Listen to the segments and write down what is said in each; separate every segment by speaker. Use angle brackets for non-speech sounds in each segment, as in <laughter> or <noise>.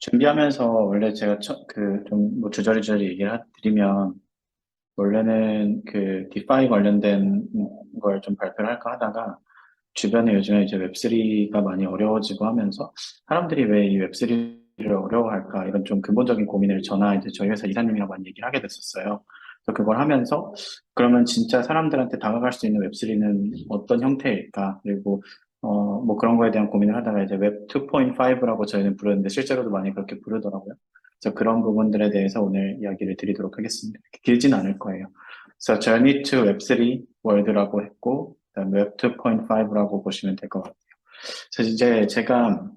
Speaker 1: 준비하면서 원래 제가 그좀 뭐 주저리주저리 얘기를 하- 드리면 원래는 그 디파이 관련된 걸 좀 발표를 할까 하다가 주변에 요즘에 이제 웹3가 많이 어려워지고 하면서 사람들이 왜 이 웹3를 어려워할까 이런 좀 근본적인 고민을 저나 이제 저희 회사 이사님이랑 많이 얘기를 하게 됐었어요. 그래서 그걸 하면서 그러면 진짜 사람들한테 다가갈 수 있는 웹3는 어떤 형태일까? 그리고 어, 뭐 그런 거에 대한 고민을 하다가 이제 웹 2.5라고 저희는 부르는데 실제로도 많이 그렇게 부르더라고요. 그래서 그런 부분들에 대해서 오늘 이야기를 드리도록 하겠습니다. 길진 않을 거예요. 그래서 Journey to Web3 World라고 했고, 웹 2.5라고 보시면 될 것 같아요. 그래서 이제 제가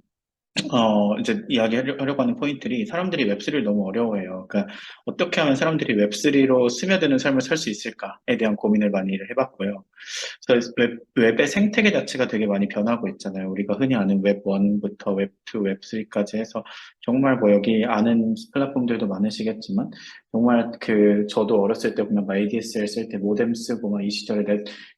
Speaker 1: 어, 이제 이야기하려고 하는 포인트들이 사람들이 웹3를 너무 어려워해요. 그러니까 어떻게 하면 사람들이 웹3로 스며드는 삶을 살 수 있을까에 대한 고민을 많이 해봤고요. 그래서 웹, 웹의 생태계 자체가 되게 많이 변하고 있잖아요. 우리가 흔히 아는 웹 1부터 웹 2, 웹 3까지 해서 정말 뭐 여기 아는 플랫폼들도 많으시겠지만 정말 그 저도 어렸을 때 보면 막 ADSL 쓸 때 모뎀 쓰고 막 이 시절에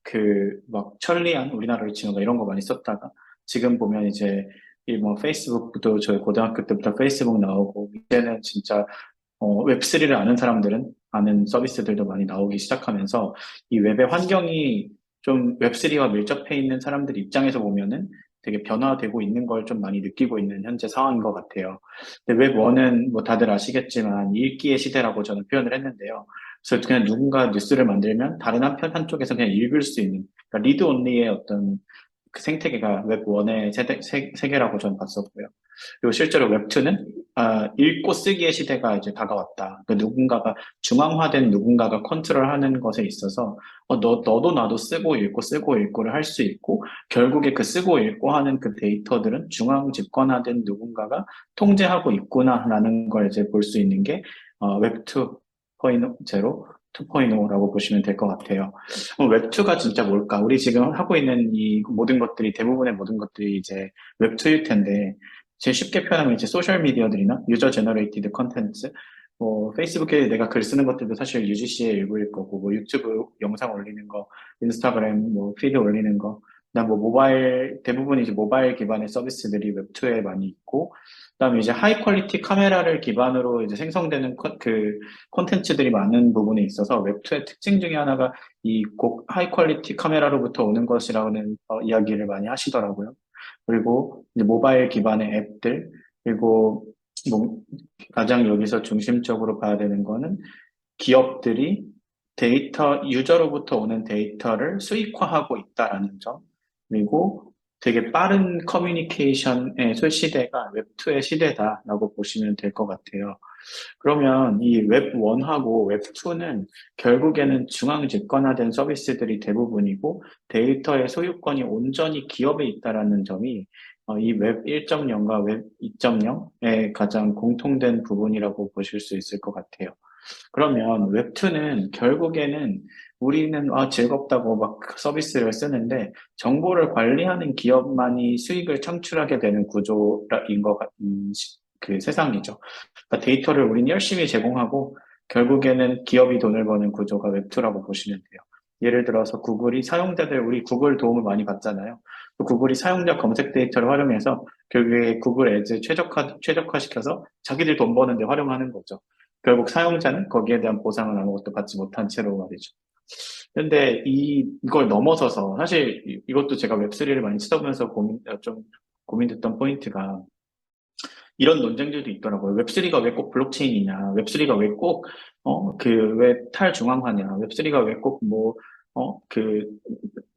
Speaker 1: 그 막 천리안 우리나라로 치면 막 이런 거 많이 썼다가 지금 보면 이제 이 뭐 페이스북도 저희 고등학교 때부터 페이스북 나오고 이제는 진짜 어, 웹3를 아는 사람들은 아는 서비스들도 많이 나오기 시작하면서 이 웹의 환경이 좀 웹3와 밀접해 있는 사람들 입장에서 보면은 되게 변화되고 있는 걸 좀 많이 느끼고 있는 현재 상황인 것 같아요. 근데 웹1은 뭐 다들 아시겠지만 읽기의 시대라고 저는 표현을 했는데요. 그래서 그냥 누군가 뉴스를 만들면 다른 한편 한쪽에서 그냥 읽을 수 있는 그러니까 리드 온리의 어떤 그 생태계가 웹1의 세대, 세, 세계라고 저는 봤었고요. 그리고 실제로 웹2는 아, 읽고 쓰기의 시대가 이제 다가왔다. 그 누군가가 중앙화된 누군가가 컨트롤하는 것에 있어서 어, 너, 너도 나도 쓰고 읽고 쓰고 읽고를 할 수 있고 결국에 그 쓰고 읽고 하는 그 데이터들은 중앙 집권화된 누군가가 통제하고 있구나라는 걸 이제 볼 수 있는 게 어, 웹2.0 2.0라고 보시면 될 것 같아요. 웹2가 진짜 뭘까? 우리 지금 하고 있는 이 모든 것들이, 대부분의 모든 것들이 이제 웹2일 텐데, 제일 쉽게 표현하면 이제 소셜 미디어들이나 유저 제너레이티드 컨텐츠, 뭐, 페이스북에 내가 글 쓰는 것들도 사실 UGC의 일부일 거고, 뭐, 유튜브 영상 올리는 거, 인스타그램, 뭐, 피드 올리는 거, 그다음 뭐, 모바일, 대부분 이제 모바일 기반의 서비스들이 웹2에 많이 있고, 그다음에 이제 하이 퀄리티 카메라를 기반으로 이제 생성되는 컨, 그 콘텐츠들이 많은 부분에 있어서 웹2의 특징 중에 하나가 이꼭 하이 퀄리티 카메라로부터 오는 것이라는 어, 이야기를 많이 하시더라고요. 그리고 모바일 기반의 앱들 그리고 뭐 가장 여기서 중심적으로 봐야 되는 거는 기업들이 데이터 유저로부터 오는 데이터를 수익화하고 있다라는 점 그리고 되게 빠른 커뮤니케이션의 시대가 웹2의 시대다라고 보시면 될 것 같아요. 그러면 이 웹1하고 웹2는 결국에는 중앙 집권화된 서비스들이 대부분이고 데이터의 소유권이 온전히 기업에 있다라는 점이 어, 이웹 1.0과 웹 2.0의 가장 공통된 부분이라고 보실 수 있을 것 같아요. 그러면 웹2는 결국에는 우리는 아, 즐겁다고 막 서비스를 쓰는데 정보를 관리하는 기업만이 수익을 창출하게 되는 구조인 것 같은 그 세상이죠. 그러니까 데이터를 우리는 열심히 제공하고 결국에는 기업이 돈을 버는 구조가 웹2라고 보시면 돼요. 예를 들어서 구글이 사용자들, 우리 구글 도움을 많이 받잖아요. 구글이 사용자 검색 데이터를 활용해서 결국에 구글 애즈 최적화, 최적화시켜서 자기들 돈 버는데 활용하는 거죠. 결국 사용자는 거기에 대한 보상을 아무것도 받지 못한 채로 말이죠. 근데 이, 이걸 넘어서서, 사실 이것도 제가 웹3를 많이 치다보면서 고민, 좀 고민됐던 포인트가, 이런 논쟁들도 있더라고요. 웹3가 왜 꼭 블록체인이냐, 웹3가 왜 꼭, 어, 그, 왜 탈중앙화냐, 웹3가 왜 꼭 뭐, 어, 그,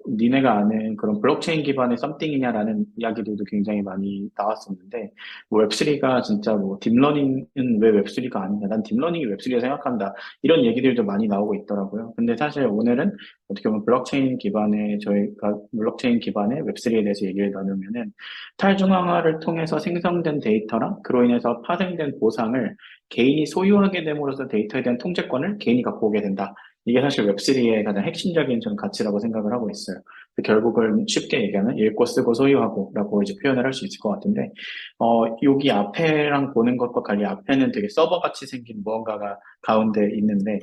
Speaker 1: 니네가 아는 그런 블록체인 기반의 썸띵이냐라는 이야기들도 굉장히 많이 나왔었는데 뭐 웹3가 진짜 뭐 딥러닝은 왜 웹3가 아니냐. 난 딥러닝이 웹3라 생각한다. 이런 얘기들도 많이 나오고 있더라고요. 근데 사실 오늘은 어떻게 보면 블록체인 기반의 저희가 블록체인 기반의 웹3에 대해서 얘기를 나누면은 탈중앙화를 통해서 생성된 데이터랑 그로 인해서 파생된 보상을 개인이 소유하게 됨으로써 데이터에 대한 통제권을 개인이 갖고 오게 된다 이게 사실 웹3의 가장 핵심적인 저는 가치라고 생각을 하고 있어요. 결국은 쉽게 얘기하면 읽고 쓰고 소유하고 라고 이제 표현을 할 수 있을 것 같은데, 어, 여기 앞에랑 보는 것과 달리 앞에는 되게 서버 같이 생긴 무언가가 가운데 있는데,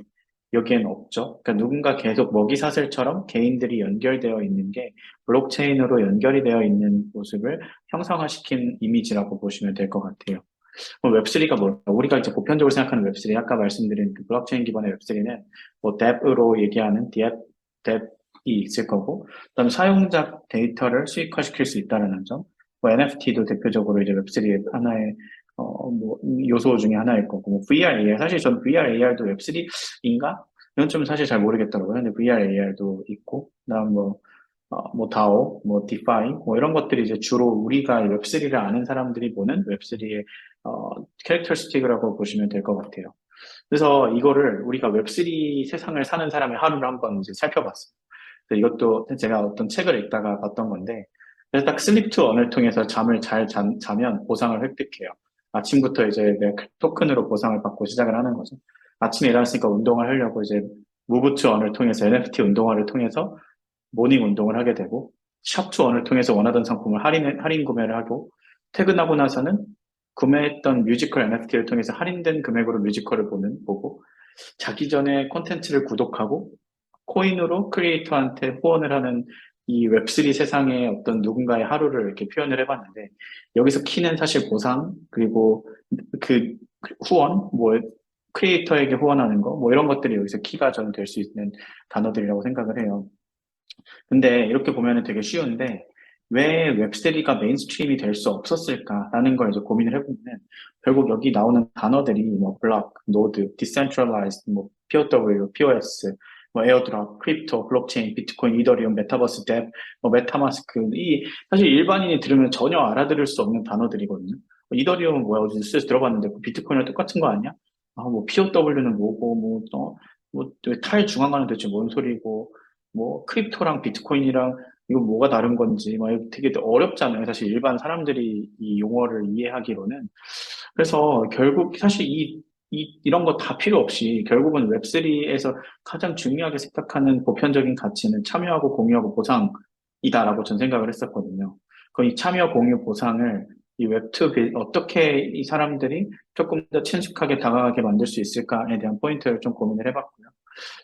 Speaker 1: 여기엔 없죠. 그러니까 누군가 계속 먹이사슬처럼 개인들이 연결되어 있는 게 블록체인으로 연결이 되어 있는 모습을 형상화시킨 이미지라고 보시면 될 것 같아요. 그럼 웹3가 뭘까? 우리가 이제 보편적으로 생각하는 웹3, 아까 말씀드린 그 블록체인 기반의 웹3는 뭐 뎁으로 얘기하는 뎁, 뎁이 있을 거고, 그다음 사용자 데이터를 수익화시킬 수 있다는 점, 뭐 NFT도 대표적으로 이제 웹3의 하나의 어, 뭐, 요소 중에 하나일 거고, 뭐 VR, AR. 사실 전 VR, AR도 웹3인가? 이건 좀 사실 잘 모르겠더라고요. 근데 VR, AR도 있고, 그다음 뭐, 어, 뭐 DAO, 뭐 DeFi, 뭐 이런 것들이 이제 주로 우리가 웹3를 아는 사람들이 보는 웹3의 어, 캐릭터스틱이라고 보시면 될 것 같아요. 그래서 이거를 우리가 웹3 세상을 사는 사람의 하루를 한번 이제 살펴봤어요. 이것도 제가 어떤 책을 읽다가 봤던 건데, 그래서 딱 슬립 투 언을 통해서 잠을 잘 자, 자면 보상을 획득해요. 아침부터 이제 내 토큰으로 보상을 받고 시작을 하는 거죠. 아침에 일어났으니까 운동을 하려고 이제 무브 투 언을 통해서 NFT 운동화를 통해서 모닝 운동을 하게 되고 샵투 언을 통해서 원하던 상품을 할인 할인 구매를 하고 퇴근하고 나서는 구매했던 뮤지컬 NFT를 통해서 할인된 금액으로 뮤지컬을 보는 보고 자기 전에 콘텐츠를 구독하고 코인으로 크리에이터한테 후원을 하는 이 웹3 세상의 어떤 누군가의 하루를 이렇게 표현을 해봤는데 여기서 키는 사실 보상 그리고 그 후원 뭐 크리에이터에게 후원하는 거 뭐 이런 것들이 여기서 키가 저는 될 수 있는 단어들이라고 생각을 해요. 근데 이렇게 보면은 되게 쉬운데 왜 웹3가 메인스트림이 될 수 없었을까라는 걸 이제 고민을 해보면 결국 여기 나오는 단어들이 뭐 블록, 노드, 디센트럴라이즈, 뭐 POW, POS, 뭐 에어드랍, 크립토, 블록체인, 비트코인, 이더리움, 메타버스, 뎁, 뭐 메타마스크 이 사실 일반인이 들으면 전혀 알아들을 수 없는 단어들이거든요. 뭐 이더리움은 뭐야 어디 뉴스에서 들어봤는데 그 비트코인이랑 똑같은 거 아니야? 아, 뭐 POW는 뭐고 뭐또뭐 탈 중앙화는 대체 뭔 소리고 뭐 크립토랑 비트코인이랑 이거 뭐가 다른 건지 막 되게 어렵잖아요. 사실 일반 사람들이 이 용어를 이해하기로는 그래서 결국 사실 이 이, 이런 거 다 필요 없이 결국은 웹3에서 가장 중요하게 생각하는 보편적인 가치는 참여하고 공유하고 보상이다라고 전 생각을 했었거든요. 그 이 참여 공유 보상을 이 웹2 어떻게 이 사람들이 조금 더 친숙하게 다가가게 만들 수 있을까에 대한 포인트를 좀 고민을 해봤고요.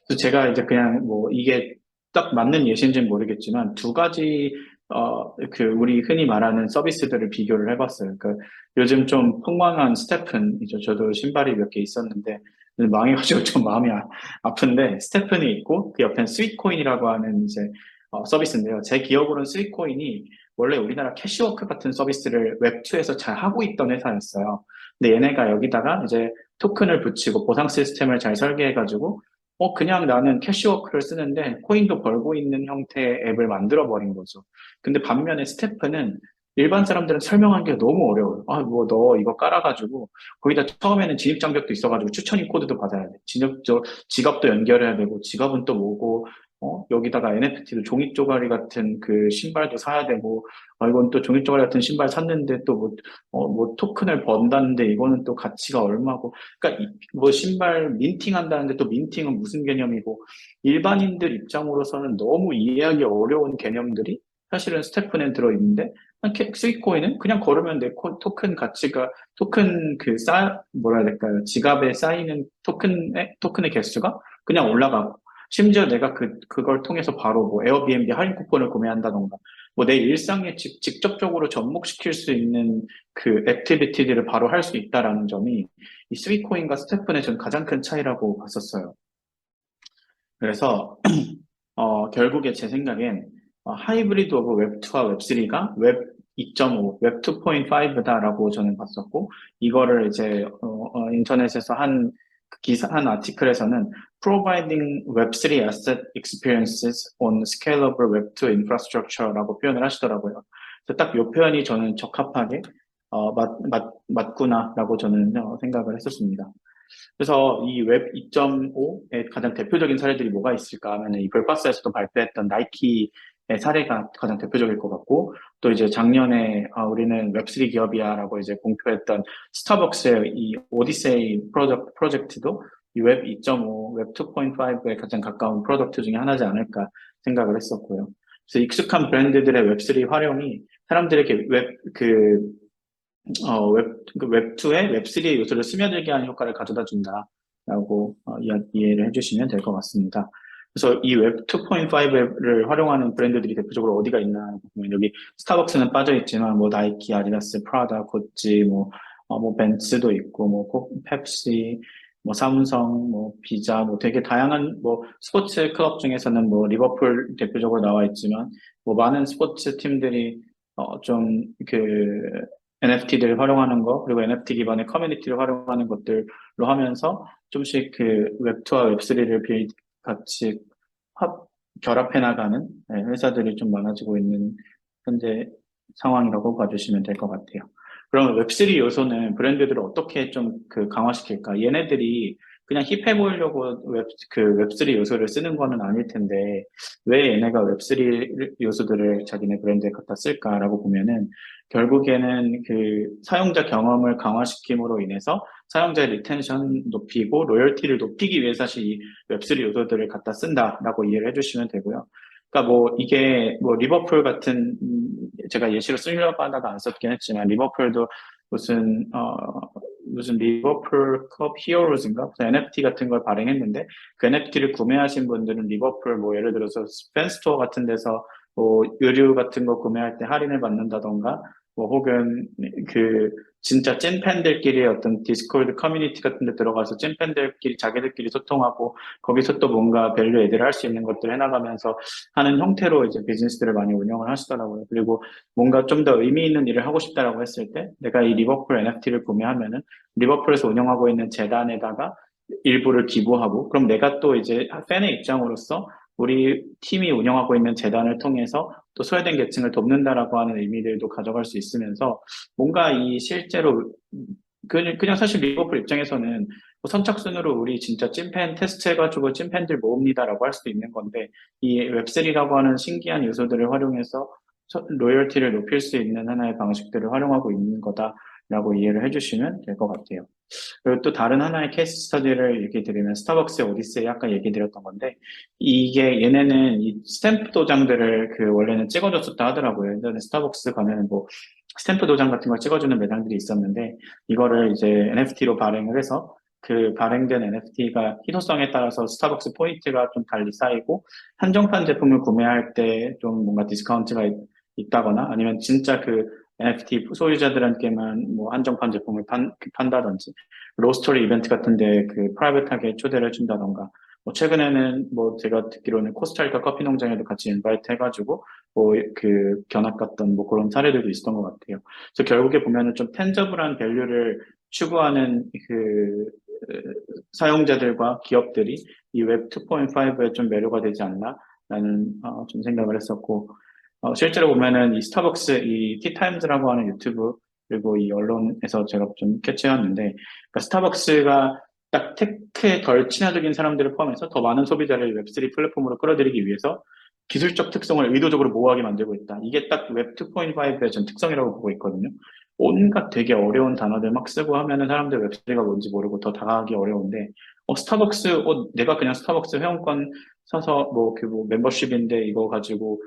Speaker 1: 그래서 제가 이제 그냥 뭐 이게 딱 맞는 예시인지는 모르겠지만 두 가지 어, 그, 우리 흔히 말하는 서비스들을 비교를 해봤어요. 그, 요즘 좀 폭망한 스테픈이죠. 저도 신발이 몇 개 있었는데, 망해가지고 <laughs> 좀 마음이 아, 픈데 스테픈이 있고, 그 옆엔 스윗코인이라고 하는 이제, 어, 서비스인데요. 제 기억으로는 스윗코인이 원래 우리나라 캐시워크 같은 서비스를 웹2에서 잘 하고 있던 회사였어요. 근데 얘네가 여기다가 이제 토큰을 붙이고 보상 시스템을 잘 설계해가지고 어, 그냥 나는 캐시워크를 쓰는데 코인도 벌고 있는 형태의 앱을 만들어 버린 거죠. 근데 반면에 스태프는 일반 사람들은 설명하기가 너무 어려워요. 아, 뭐, 너 이거 깔아가지고, 거기다 처음에는 진입장벽도 있어가지고 추천인 코드도 받아야 돼. 진입, 저, 지갑도 연결해야 되고, 지갑은 또 뭐고, 어, 여기다가 NFT도 종이 쪼가리 같은 그 신발도 사야 되고, 아, 이건 또 종이 쪼가리 같은 신발 샀는데 또 뭐, 어, 뭐 토큰을 번다는데 이거는 또 가치가 얼마고, 그러니까 이, 뭐 신발 민팅 한다는데 또 민팅은 무슨 개념이고, 일반인들 입장으로서는 너무 이해하기 어려운 개념들이 사실은 스태프는 들어있는데, 스위코인은 그냥 걸으면 내 토큰 가치가, 토큰 그 쌓, 뭐라 해야 될까요? 지갑에 쌓이는 토큰의, 토큰의 개수가 그냥 올라가고, 심지어 내가 그, 그걸 통해서 바로 뭐 에어비앤비 할인 쿠폰을 구매한다던가, 뭐 내 일상에 직, 직접적으로 접목시킬 수 있는 그 액티비티들을 바로 할 수 있다라는 점이 이 스위코인과 스태프의 전 가장 큰 차이라고 봤었어요. 그래서, <clears throat> 어, 결국에 제 생각엔 어, 하이브리드 오브 웹2와 웹3가 웹 2.5, 웹 2.5다라고 저는 봤었고, 이거를 이제, 어, 어, 인터넷에서 한 기사, 한 아티클에서는 providing Web3 asset experiences on scalable Web2 infrastructure라고 표현을 하시더라고요. 그래서 딱이 표현이 저는 적합하게 어, 맞, 맞, 맞구나라고 저는 어, 생각을 했었습니다. 그래서 이 웹 2.5의 가장 대표적인 사례들이 뭐가 있을까 하면 이 벌파스에서도 발표했던 나이키의 사례가 가장 대표적일 것 같고 또 이제 작년에 아, 우리는 웹3 기업이야라고 이제 공표했던 스타벅스의 이 오디세이 프로젝트, 프로젝트도 웹 2.5, 웹 2.5에 가장 가까운 프로덕트 중에 하나지 않을까 생각을 했었고요. 그래서 익숙한 브랜드들의 웹3 활용이 사람들에게 웹, 그, 어, 웹, 그 웹2에 웹3의 요소를 스며들게 하는 효과를 가져다 준다라고 어, 이해를 해주시면 될 것 같습니다. 그래서 이 웹 2.5를 활용하는 브랜드들이 대표적으로 어디가 있나 보면 여기 스타벅스는 빠져 있지만 뭐 나이키, 아디다스, 프라다, 고찌, 뭐 어, 뭐 벤츠도 있고 뭐 코- 펩시, 뭐 삼성, 뭐 비자, 뭐 되게 다양한 뭐 스포츠 클럽 중에서는 뭐 리버풀 대표적으로 나와 있지만 뭐 많은 스포츠 팀들이 어, 좀 그 NFT들을 활용하는 거 그리고 NFT 기반의 커뮤니티를 활용하는 것들로 하면서 좀씩 그 웹2와 웹3를 빌 같이 합 결합해 나가는 네, 회사들이 좀 많아지고 있는 현재 상황이라고 봐주시면 될 것 같아요. 그럼 웹3 요소는 브랜드들을 어떻게 좀 그 강화시킬까? 얘네들이 그냥 힙해 보이려고 웹, 그 웹3 요소를 쓰는 거는 아닐 텐데, 왜 얘네가 웹3 요소들을 자기네 브랜드에 갖다 쓸까라고 보면은, 결국에는 그 사용자 경험을 강화시킴으로 인해서 사용자의 리텐션 높이고 로열티를 높이기 위해 사실 이 웹3 요소들을 갖다 쓴다라고 이해를 해주시면 되고요. 그러니까 뭐 이게 뭐 리버풀 같은 음, 제가 예시로 쓰려고 하다가 안 썼긴 했지만 리버풀도 무슨 어 무슨 리버풀 컵 히어로즈인가? NFT 같은 걸 발행했는데 그 NFT를 구매하신 분들은 리버풀 뭐 예를 들어서 팬스토어 같은 데서 뭐 의류 같은 거 구매할 때 할인을 받는다던가 뭐 혹은 그 진짜 찐 팬들끼리 어떤 디스코드 커뮤니티 같은 데 들어가서 찐 팬들끼리 자기들끼리 소통하고 거기서 또 뭔가 밸류 애들을 할수 있는 것들을 해나가면서 하는 형태로 이제 비즈니스들을 많이 운영을 하시더라고요. 그리고 뭔가 좀 더 의미 있는 일을 하고 싶다라고 했을 때 내가 이 리버풀 NFT를 구매하면은 리버풀에서 운영하고 있는 재단에다가 일부를 기부하고 그럼 내가 또 이제 팬의 입장으로서 우리 팀이 운영하고 있는 재단을 통해서 또 소외된 계층을 돕는다라고 하는 의미들도 가져갈 수 있으면서 뭔가 이 실제로 그냥, 그냥 사실 리버풀 입장에서는 뭐 선착순으로 우리 진짜 찐팬 테스트 해가지고 찐팬들 모읍니다라고 할 수도 있는 건데 이 웹3라고 하는 신기한 요소들을 활용해서 서- 로열티를 높일 수 있는 하나의 방식들을 활용하고 있는 거다라고 이해를 해주시면 될 것 같아요. 그리고 또 다른 하나의 케이스 스터디를 얘기 드리면 스타벅스의 오디세이 아까 얘기 드렸던 건데 이게 얘네는 이 스탬프 도장들을 그 원래는 찍어줬었다 하더라고요. 예전에 스타벅스 가면 뭐 스탬프 도장 같은 걸 찍어주는 매장들이 있었는데 이거를 이제 NFT로 발행을 해서 그 발행된 NFT가 희소성에 따라서 스타벅스 포인트가 좀 달리 쌓이고 한정판 제품을 구매할 때 좀 뭔가 디스카운트가 있, 있다거나 아니면 진짜 그 NFT 소유자들한테만 뭐 한정판 제품을 판, 판다든지 로스토리 이벤트 같은데 그 프라이빗하게 초대를 해준다던가 뭐 최근에는 뭐 제가 듣기로는 코스타리카 커피 농장에도 같이 인바이트 해가지고 뭐 그 견학 갔던 뭐 그런 사례들도 있었던 것 같아요. 그래서 결국에 보면은 좀 텐저블한 밸류를 추구하는 그 으, 사용자들과 기업들이 이 웹 2.5에 좀 매료가 되지 않나라는 어, 좀 생각을 했었고 어, 실제로 보면은 이 스타벅스 이 티타임즈라고 하는 유튜브 그리고 이 언론에서 제가 좀 캐치해왔는데 그러니까 스타벅스가 딱 테크에 덜 친화적인 사람들을 포함해서 더 많은 소비자를 웹3 플랫폼으로 끌어들이기 위해서 기술적 특성을 의도적으로 모호하게 만들고 있다. 이게 딱 웹 2.5의 전 특성이라고 보고 있거든요. 온갖 되게 어려운 단어들 막 쓰고 하면은 사람들 웹3가 뭔지 모르고 더 다가가기 어려운데, 어, 스타벅스, 어, 내가 그냥 스타벅스 회원권 사서 뭐 그 뭐 멤버십인데 이거 가지고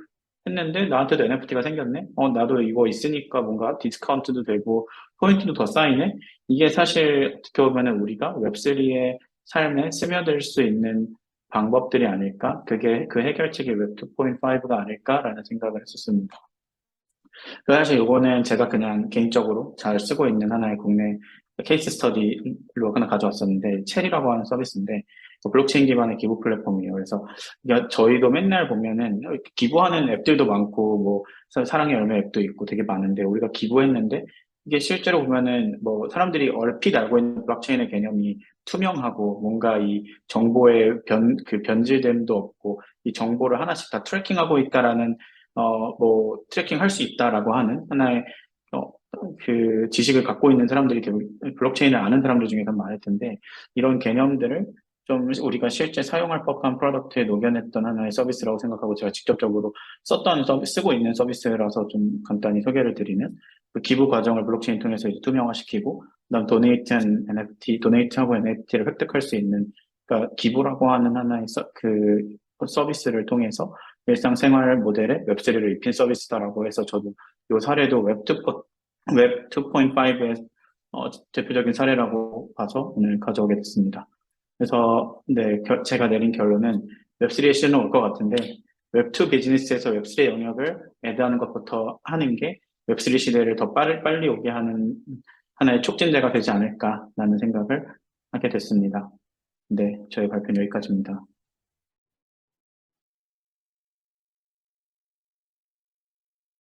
Speaker 1: 했는데 나한테도 NFT가 생겼네? 어, 나도 이거 있으니까 뭔가 디스카운트도 되고 포인트도 더 쌓이네? 이게 사실 어떻게 보면은 우리가 웹3의 삶에 스며들 수 있는 방법들이 아닐까? 그게 그 해결책이 웹 2.5가 아닐까라는 생각을 했었습니다. 그 사실 이거는 제가 그냥 개인적으로 잘 쓰고 있는 하나의 국내 케이스 스터디로 하나 가져왔었는데 체리라고 하는 서비스인데 그 블록체인 기반의 기부 플랫폼이에요. 그래서 저희도 맨날 보면은 기부하는 앱들도 많고 뭐 사- 사랑의 열매 앱도 있고 되게 많은데 우리가 기부했는데 이게 실제로 보면은 뭐 사람들이 얼핏 알고 있는 블록체인의 개념이 투명하고 뭔가 이 정보의 변, 그 변질됨도 없고 이 정보를 하나씩 다 트래킹하고 있다라는 어, 뭐, 트래킹 할 수 있다라고 하는 하나의, 어, 그 지식을 갖고 있는 사람들이 블록체인을 아는 사람들 중에서 많을 텐데, 이런 개념들을 좀 우리가 실제 사용할 법한 프로덕트에 녹여냈던 하나의 서비스라고 생각하고 제가 직접적으로 썼던 서비스, 쓰고 있는 서비스라서 좀 간단히 소개를 드리는 그 기부 과정을 블록체인 통해서 이제 투명화시키고, 그 다음 도네이트 한 NFT, 도네이트하고 NFT를 획득할 수 있는, 그러니까 기부라고 하는 하나의 서, 그 서비스를 통해서 일상생활 모델에 웹3를 입힌 서비스다라고 해서 저도 이 사례도 웹2, 웹 2.5의 어, 대표적인 사례라고 봐서 오늘 가져오게 됐습니다. 그래서 네, 겨- 제가 내린 결론은 웹3의 시는 올 것 같은데 웹2 비즈니스에서 웹3의 영역을 애드하는 것부터 하는 게 웹3 시대를 더 빠르, 빨리 오게 하는 하나의 촉진제가 되지 않을까라는 생각을 하게 됐습니다. 네, 저희 발표는 여기까지입니다.